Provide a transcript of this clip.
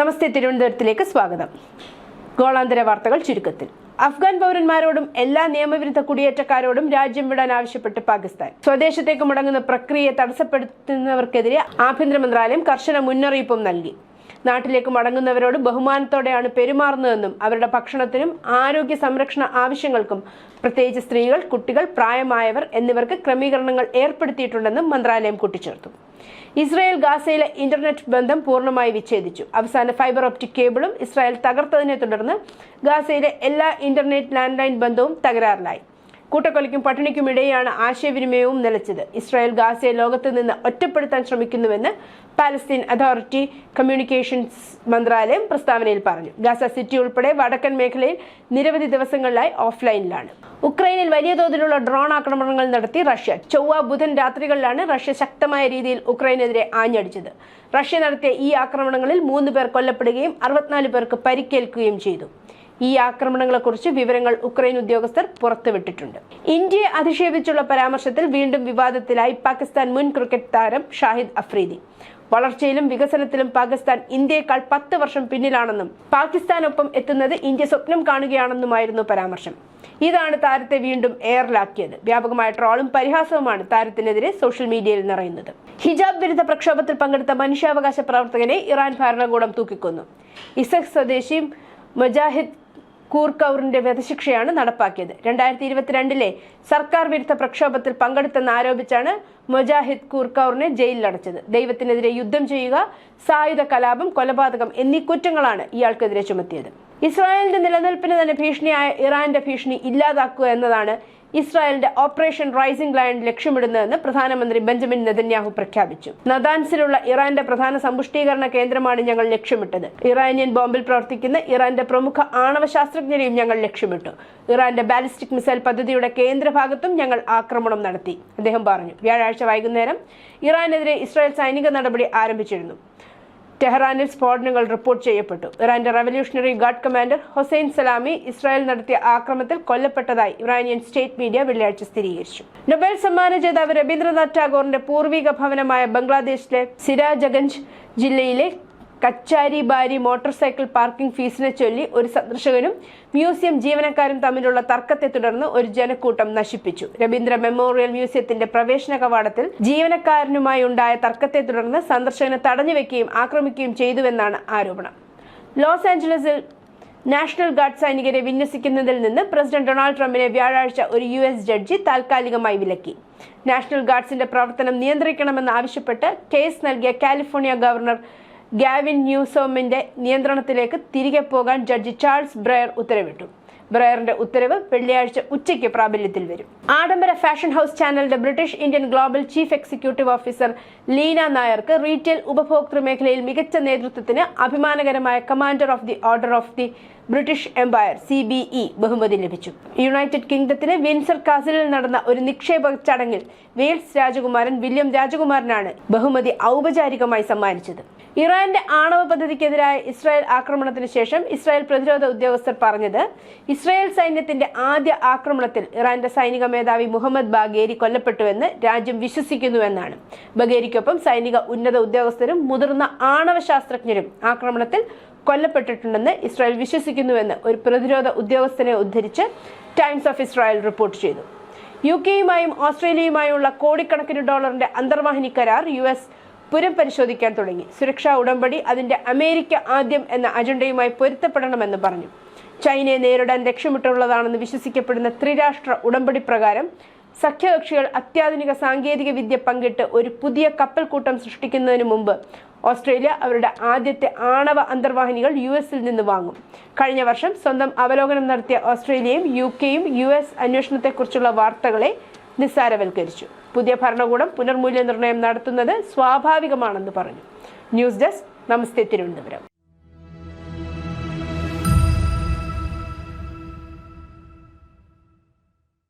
നമസ്തേ തിരുവനന്തപുരത്തിലേക്ക് സ്വാഗതം. ഗോളാന്തര വാർത്തകൾ ചുരുക്കത്തിൽ. അഫ്ഗാൻ പൗരന്മാരോടും എല്ലാ നിയമവിരുദ്ധ കുടിയേറ്റക്കാരോടും രാജ്യം വിടാൻ ആവശ്യപ്പെട്ട് പാകിസ്ഥാൻ. സ്വദേശത്തേക്ക് മുടങ്ങുന്ന പ്രക്രിയയെ തടസ്സപ്പെടുത്തുന്നവർക്കെതിരെ ആഭ്യന്തര മന്ത്രാലയം കർശന മുന്നറിയിപ്പും നൽകി. നാട്ടിലേക്ക് മടങ്ങുന്നവരോട് ബഹുമാനത്തോടെയാണ് പെരുമാറുന്നതെന്നും അവരുടെ ഭക്ഷണത്തിനും ആരോഗ്യ സംരക്ഷണ ആവശ്യങ്ങൾക്കും പ്രത്യേകിച്ച് സ്ത്രീകൾ കുട്ടികൾ പ്രായമായവർ എന്നിവർക്ക് ക്രമീകരണങ്ങൾ ഏർപ്പെടുത്തിയിട്ടുണ്ടെന്നും മന്ത്രാലയം കൂട്ടിച്ചേർത്തു. ഇസ്രായേൽ ഗാസയിലെ ഇന്റർനെറ്റ് ബന്ധം പൂർണമായി വിച്ഛേദിച്ചു. അവസാന ഫൈബർ ഒപ്റ്റിക് കേബിളും ഇസ്രായേൽ തകർത്തതിനെ തുടർന്ന് ഗാസയിലെ എല്ലാ ഇന്റർനെറ്റ് ലാൻഡ്ലൈൻ ബന്ധവും തകരാറിലായി. കൂട്ടക്കൊലയ്ക്കും പട്ടിണിക്കും ഇടയാണ് ആശയവിനിമയവും നിലച്ചത്. ഇസ്രായേൽ ഗാസയെ ലോകത്ത് നിന്ന് ഒറ്റപ്പെടുത്താൻ ശ്രമിക്കുന്നുവെന്ന് പാലസ്തീൻ അതോറിറ്റി കമ്മ്യൂണിക്കേഷൻസ് മന്ത്രാലയം പ്രസ്താവനയിൽ പറഞ്ഞു. ഗാസ സിറ്റി ഉൾപ്പെടെ വടക്കൻ മേഖലയിൽ നിരവധി ദിവസങ്ങളിലായി ഓഫ്ലൈനിലാണ്. ഉക്രൈനിൽ വലിയ തോതിലുള്ള ഡ്രോൺ ആക്രമണങ്ങൾ നടത്തി റഷ്യ. ചൊവ്വ ബുധൻ രാത്രികളിലാണ് റഷ്യ ശക്തമായ രീതിയിൽ ഉക്രൈനെതിരെ ആഞ്ഞടിച്ചത്. റഷ്യ നടത്തിയ ഈ ആക്രമണങ്ങളിൽ മൂന്ന് പേർ കൊല്ലപ്പെടുകയും അറുപത്തിനാല് പേർക്ക് പരിക്കേൽക്കുകയും ചെയ്തു. ഈ ആക്രമണങ്ങളെക്കുറിച്ച് വിവരങ്ങൾ ഉക്രൈൻ ഉദ്യോഗസ്ഥർ പുറത്തുവിട്ടിട്ടുണ്ട്. ഇന്ത്യയെ അധിക്ഷേപിച്ചുള്ള പരാമർശത്തിൽ വീണ്ടും വിവാദത്തിലായി പാകിസ്ഥാൻ മുൻ ക്രിക്കറ്റ് താരം ഷാഹിദ് അഫ്രീദി. വളർച്ചയിലും വികസനത്തിലും പാകിസ്ഥാൻ ഇന്ത്യയെക്കാൾ പത്ത് വർഷം പിന്നിലാണെന്നും പാകിസ്ഥാനൊപ്പം എത്തുന്നത് ഇന്ത്യ സ്വപ്നം കാണുകയാണെന്നുമായിരുന്നു പരാമർശം. ഇതാണ് താരത്തെ വീണ്ടും എയറിലാക്കിയത്. വ്യാപകമായ ട്രോളും പരിഹാസവുമാണ് താരത്തിനെതിരെ സോഷ്യൽ മീഡിയയിൽ നിറയുന്നത്. ഹിജാബ് വിരുദ്ധ പ്രക്ഷോഭത്തിൽ പങ്കെടുത്ത മനുഷ്യാവകാശ പ്രവർത്തകനെ ഇറാൻ ഭരണകൂടം തൂക്കിക്കൊന്നു. ഇസഖ് സ്വദേശി മുജാഹിദ് കൂർക്കൌറിന്റെ വധശിക്ഷയാണ് നടപ്പാക്കിയത്. രണ്ടായിരത്തി ഇരുപത്തിരണ്ടിലെ സർക്കാർ വിരുദ്ധ പ്രക്ഷോഭത്തിൽ പങ്കെടുത്തെന്ന് ആരോപിച്ചാണ് മൊജാഹിദ് കൂർക്കൌറിനെ ജയിലിലടച്ചത്. ദൈവത്തിനെതിരെ യുദ്ധം ചെയ്യുക സായുധ കലാപം കൊലപാതകം എന്നീ കുറ്റങ്ങളാണ് ഇയാൾക്കെതിരെ ചുമത്തിയത്. ഇസ്രായേലിന്റെ നിലനിൽപ്പിന് തന്നെ ഭീഷണിയായ ഇറാന്റെ ഭീഷണി ഇല്ലാതാക്കുക എന്നതാണ് ഇസ്രായേലിന്റെ ഓപ്പറേഷൻ റൈസിംഗ് ലയൺ ലക്ഷ്യമിടുന്നതെന്ന് പ്രധാനമന്ത്രി ബെഞ്ചമിൻ നെതന്യാഹു പ്രഖ്യാപിച്ചു. നദാൻസിലുള്ള ഇറാന്റെ പ്രധാന സമ്പുഷ്ടീകരണ കേന്ദ്രമാണ് ഞങ്ങൾ ലക്ഷ്യമിട്ടത്. ഇറാനിയൻ ബോംബിൽ പ്രവർത്തിക്കുന്ന ഇറാന്റെ പ്രമുഖ ആണവ ശാസ്ത്രജ്ഞരെയും ഞങ്ങൾ ലക്ഷ്യമിട്ടു. ഇറാന്റെ ബാലിസ്റ്റിക് മിസൈൽ പദ്ധതിയുടെ കേന്ദ്രഭാഗത്തും ഞങ്ങൾ ആക്രമണം നടത്തി. അദ്ദേഹം പറഞ്ഞു വ്യാഴാഴ്ച വൈകുന്നേരം ഇറാനെതിരെ ഇസ്രായേൽ സൈനിക നടപടി ആരംഭിച്ചിരുന്നു. ടെഹ്റാനിൽ സ്ഫോടനങ്ങൾ റിപ്പോർട്ട് ചെയ്യപ്പെട്ടു. ഇറാന്റെ revolutionary guard commander Hussein Salami Israel നടത്തിയ ആക്രമണത്തിൽ കൊല്ലപ്പെട്ടതായി ഇറാനിയൻ സ്റ്റേറ്റ് മീഡിയ വെള്ളിയാഴ്ച സ്ഥിരീകരിച്ചു. നൊബേൽ സമ്മാന ജേതാവ് രവീന്ദ്രനാഥ് ടാഗോറിന്റെ പൂർവിക ഭവനമായ ബംഗ്ലാദേശിലെ സിരാജഗഞ്ച് ജില്ലയിലെ Kachari Bari motorcycle parking ഫീസിനെ ചൊല്ലി ഒരു സന്ദർശകനും മ്യൂസിയം ജീവനക്കാരും തമ്മിലുള്ള തർക്കത്തെ തുടർന്ന് ഒരു ജനക്കൂട്ടം നശിപ്പിച്ചു. രവീന്ദ്ര മെമ്മോറിയൽ മ്യൂസിയത്തിന്റെ പ്രവേശന കവാടത്തിൽ ജീവനക്കാരനുമായി ഉണ്ടായ തർക്കത്തെ തുടർന്ന് സന്ദർശകനെ തടഞ്ഞുവെക്കുകയും ആക്രമിക്കുകയും ചെയ്തുവെന്നാണ് ആരോപണം. ലോസ് ആഞ്ചലസിൽ നാഷണൽ ഗാർഡ് സൈനികരെ വിന്യസിക്കുന്നതിൽ നിന്ന് പ്രസിഡന്റ് ഡൊണാൾഡ് ട്രംപിനെ വ്യാഴാഴ്ച ഒരു യു എസ് ജഡ്ജി താൽക്കാലികമായി വിലക്കി. നാഷണൽ ഗാർഡ്സിന്റെ പ്രവർത്തനം നിയന്ത്രിക്കണമെന്ന് ആവശ്യപ്പെട്ട് കേസ് നൽകിയ കാലിഫോർണിയ ഗവർണർ ഗാവിൻ ന്യൂസോമിന്റെ നിയന്ത്രണത്തിലേക്ക് തിരികെ പോകാൻ ജഡ്ജി ചാൾസ് ബ്രയർ ഉത്തരവിട്ടു. ബ്രയറിന്റെ ഉത്തരവ് വെള്ളിയാഴ്ച ഉച്ചയ്ക്ക് പ്രാബല്യത്തിൽ വരും. ആഡംബര ഫാഷൻ ഹൗസ് ചാനലിന്റെ British Indian global chief executive officer Leena നായർക്ക് റീറ്റെയിൽ ഉപഭോക്തൃ മേഖലയിൽ മികച്ച നേതൃത്വത്തിന് അഭിമാനകരമായ Commander of the Order of the British Empire C B E ബഹുമതി ലഭിച്ചു. യുണൈറ്റഡ് കിങ്ഡത്തിന് വിൻസർ കാസിലിൽ നടന്ന ഒരു നിക്ഷേപ ചടങ്ങിൽ വെയിൽസ് രാജകുമാരൻ വില്യം രാജകുമാരനാണ് ബഹുമതി ഔപചാരികമായി സമ്മാനിച്ചത്. ഇറാന്റെ ആണവ പദ്ധതിക്കെതിരായ ഇസ്രായേൽ ആക്രമണത്തിന് ശേഷം ഇസ്രായേൽ പ്രതിരോധ ഉദ്യോഗസ്ഥർ പറഞ്ഞത് ഇസ്രായേൽ സൈന്യത്തിന്റെ ആദ്യ ആക്രമണത്തിൽ ഇറാന്റെ സൈനിക മേധാവി മുഹമ്മദ് ബാഗേരി കൊല്ലപ്പെട്ടുവെന്ന് രാജ്യം വിശ്വസിക്കുന്നുവെന്നാണ്. ബഗേരിക്കൊപ്പം സൈനിക ഉന്നത ഉദ്യോഗസ്ഥരും മുതിർന്ന ആണവ ശാസ്ത്രജ്ഞരും ആക്രമണത്തിൽ കൊല്ലപ്പെട്ടിട്ടുണ്ടെന്ന് ഇസ്രായേൽ വിശ്വസിക്കുന്നുവെന്ന് ഒരു പ്രതിരോധ ഉദ്യോഗസ്ഥനെ ഉദ്ധരിച്ച് ടൈംസ് ഓഫ് ഇസ്രായേൽ റിപ്പോർട്ട് ചെയ്തു. യു കെയുമായും ഓസ്ട്രേലിയയുമായുള്ള കോടിക്കണക്കിന് ഡോളറിന്റെ അന്തർവാഹിനി കരാർ യു എസ് പുനഃപരിശോധിക്കാൻ തുടങ്ങി. സുരക്ഷാ ഉടമ്പടി അതിന്റെ അമേരിക്ക ആദ്യം എന്ന അജണ്ടയുമായി പൊരുത്തപ്പെടണമെന്ന് പറഞ്ഞു. ചൈനയെ നേരിടാൻ ലക്ഷ്യമിട്ടുള്ളതാണെന്ന് വിശ്വസിക്കപ്പെടുന്ന ത്രിരാഷ്ട്ര ഉടമ്പടി പ്രകാരം സഖ്യകക്ഷികൾ അത്യാധുനിക സാങ്കേതിക വിദ്യ പങ്കിട്ട് ഒരു പുതിയ കപ്പൽ കൂട്ടം സൃഷ്ടിക്കുന്നതിന് മുമ്പ് ഓസ്ട്രേലിയ അവരുടെ ആദ്യത്തെ ആണവ അന്തർവാഹിനികൾ യു എസിൽ നിന്ന് വാങ്ങും. കഴിഞ്ഞ വർഷം സ്വന്തം അവലോകനം നടത്തിയ ഓസ്ട്രേലിയയും യു കെയും യു എസ് അന്വേഷണത്തെക്കുറിച്ചുള്ള വാർത്തകളെ നിസ്സാരവൽക്കരിച്ചു. പുതിയ ഭരണകൂടം പുനർമൂല്യനിർണയം നടത്തുന്നത് സ്വാഭാവികമാണെന്ന് പറഞ്ഞു. News desk namaste Thiruvananthapuram.